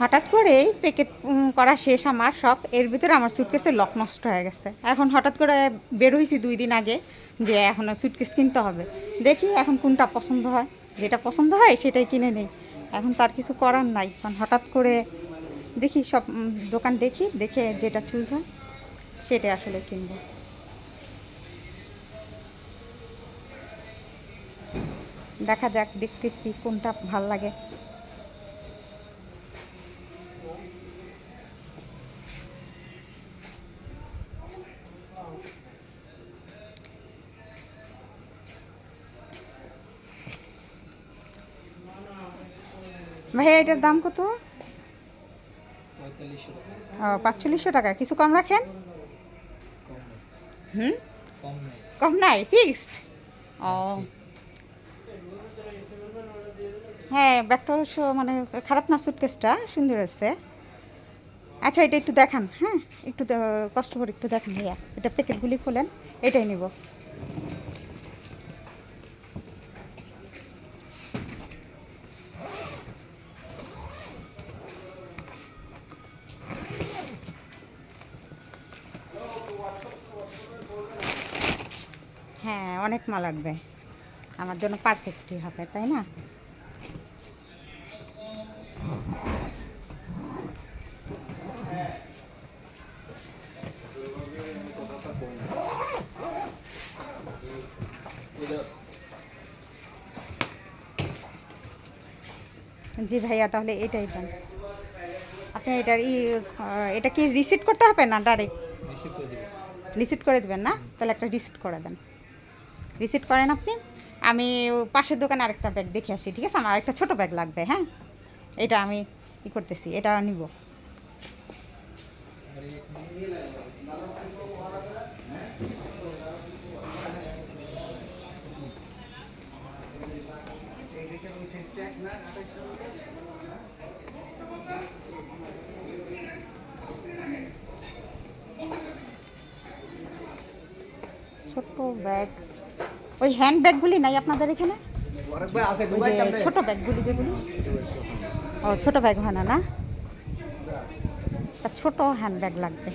হঠাৎ করেই প্যাকেট করা শেষ আমার সব। এর ভিতরে আমার সুটকেসের লক নষ্ট হয়ে গেছে। এখন হঠাৎ করে বের হয়েছি দুই দিন আগে যে এখন সুটকেস কিনতে হবে। দেখি এখন কোনটা পছন্দ হয়। যেটা পছন্দ হয় সেটাই কিনে নেই। এখন তার কিছু করার নাই। কারণ হঠাৎ করে দেখি সব দোকান দেখি, দেখে যেটা চুজ হয় সেটা আসলে কিনবো। দেখা যাক, দেখতেছি কোনটা ভালো লাগে। ভাইয়া, এটার দাম কত? ও, পাঁচচল্লিশশো টাকা। কিছু কম রাখেন? হুম? কম নাই। ফিক্সড? ও। হ্যাঁ ব্যাগটা অবশ্য মানে খারাপ না সুটকেসটা সুন্দর আছে। আচ্ছা এটা একটু দেখান হ্যাঁ? একটু কষ্ট করে একটু দেখান ভাইয়া। এটা প্যাকেটগুলি খোলেন এটাই নিব। হ্যাঁ অনেক মাল লাগবে। আমার জন্য পারফেক্টই হবে, তাই না? জি ভাইয়া, তাহলে এটাই দেন আপনি এটার ই এটা কি রিসিট করতে হবে না ডাইরেক্ট রিসিট করে দেবেন। না? তাহলে একটা রিসিট করে দেন। রিসিট করেন আপনি? আমি পাশের দোকানে আরেকটা ব্যাগ দেখে আসি, ঠিক আছে? আমার আরেকটা ছোটো ব্যাগ লাগবে হ্যাঁ? এটা আমি ই করতেছি, এটা নিব। ছোট ব্যাগ। ওই হ্যান্ড ব্যাগগুলি নাই আপনাদের এখানে? ছোট ব্যাগগুলি যেগুলি। ও ছোট ব্যাগ হয় না না? ছোট হ্যান্ড ব্যাগ লাগবে।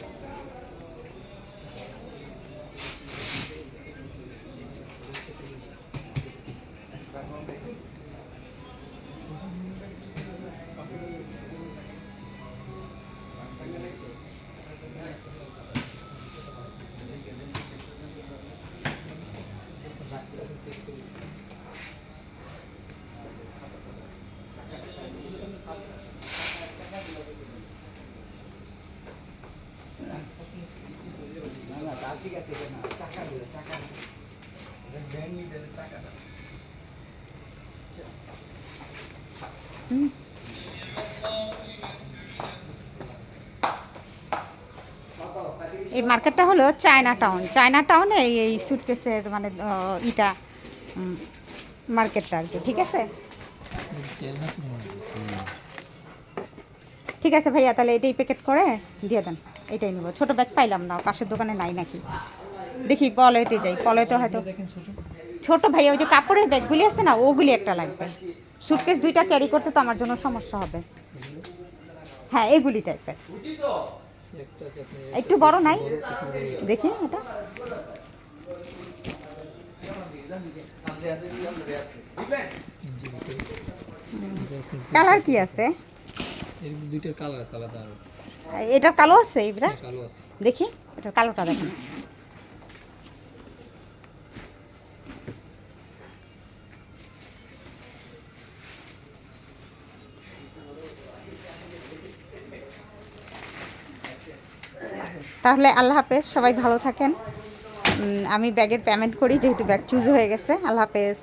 এই মার্কেটটা হলো চায়না টাউন চায়না টাউনে এই সুটকেসের মানে ইটা মার্কেটটা আর কি, ঠিক আছে? ঠিক আছে ভাইয়া, তাহলে এটাই প্যাকেট করে দিয়ে দেন। এটাই নেব। ছোটো ব্যাগ পাইলাম না, পাশের দোকানে নাই নাকি? দেখি পলয়তে যাই পলয়তে হয়তো। ছোট ভাইয়া, ওই যে কাপড়ের ব্যাগগুলি আছে না, ওগুলি একটা লাগবে। সুটকেস দুইটা ক্যারি করতে তো আমার জন্য সমস্যা হবে। হ্যাঁ এগুলি টাইপের একটু বড় নাই? দেখি এটা। কালার কি আছে? এর দুইটার কালার আছে আলাদা আরও। এটার কালো আছে ইবরা হ্যাঁ, কালো আছে। দেখি এটার কালোটা দেখেন। তাহলে আল্লাহ হাফেজ সবাই ভালো থাকেন। আমি ব্যাগের পেমেন্ট করি যেহেতু ব্যাগ চুজ হয়ে গেছে। আল্লাহ হাফেজ।